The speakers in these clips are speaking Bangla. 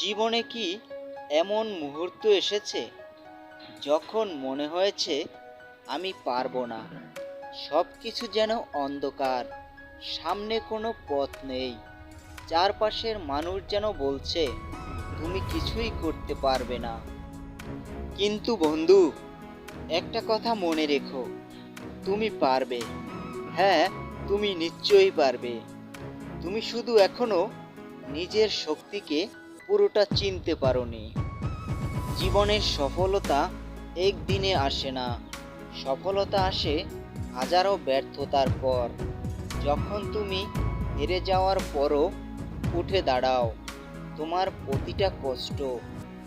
জীবনে কি এমন মুহূর্ত এসেছে যখন মনে হয়েছে আমি পারব না? সব কিছু যেন অন্ধকার, সামনে কোনো পথ নেই। চারপাশের মানুষ যেন বলছে, তুমি কিছুই করতে পারবে না। কিন্তু বন্ধু, একটা কথা মনে রেখো, তুমি পারবে। হ্যাঁ তুমি নিশ্চয়ই পারবে। তুমি শুধু এখনও নিজের শক্তিকে পুরোটা চিনতে পারোনি। জীবনের সফলতা একদিনে আসে না। সফলতা আসে হাজারো ব্যর্থতার পর। যখন তুমি হেরে যাওয়ার পরও উঠে দাঁড়াও, তোমার প্রতিটা কষ্ট,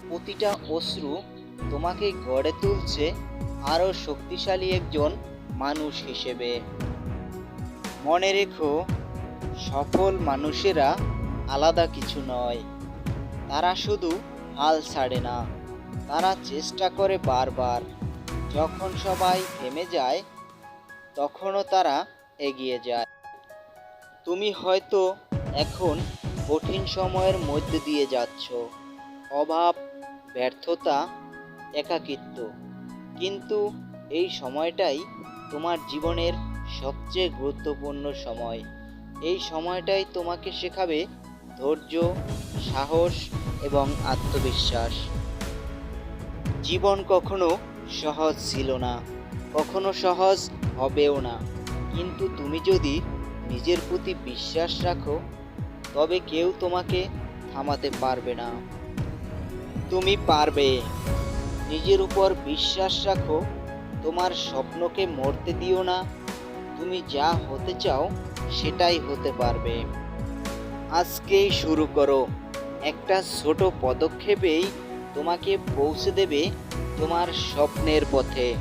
প্রতিটা অশ্রু তোমাকে গড়ে তুলছে আরও শক্তিশালী একজন মানুষ হিসেবে। মনে রেখো, সফল মানুষেরা আলাদা কিছু নয়। তারা শুধু হাল ছাড়ে না, তারা চেষ্টা করে বারবার। যখন সবাই থেমে যায়, তখনও তারা এগিয়ে যায়। তুমি হয়তো এখন কঠিন সময়ের মধ্যে দিয়ে যাচ্ছ। অভাব, ব্যর্থতা, একাকিত্ব। কিন্তু এই সময়টাই তোমার জীবনের সবচেয়ে গুরুত্বপূর্ণ সময়। এই সময়টাই তোমাকে শেখাবে ধৈর্য, সাহস এবং আত্মবিশ্বাস। জীবন কখনো সহজ ছিল না, কখনো সহজ হবেও না। কিন্তু তুমি যদি নিজের প্রতি বিশ্বাস রাখো, তবে কেউ তোমাকে থামাতে পারবে না। তুমি পারবে। নিজের উপর বিশ্বাস রাখো, তোমার স্বপ্নকে মরতে দিও না। তুমি যা হতে চাও, সেটাই হতে পারবে। আজকেই শুরু করো। একটা ছোট পদক্ষেপেই তোমাকে পৌঁছে দেবে তোমার স্বপ্নের পথে।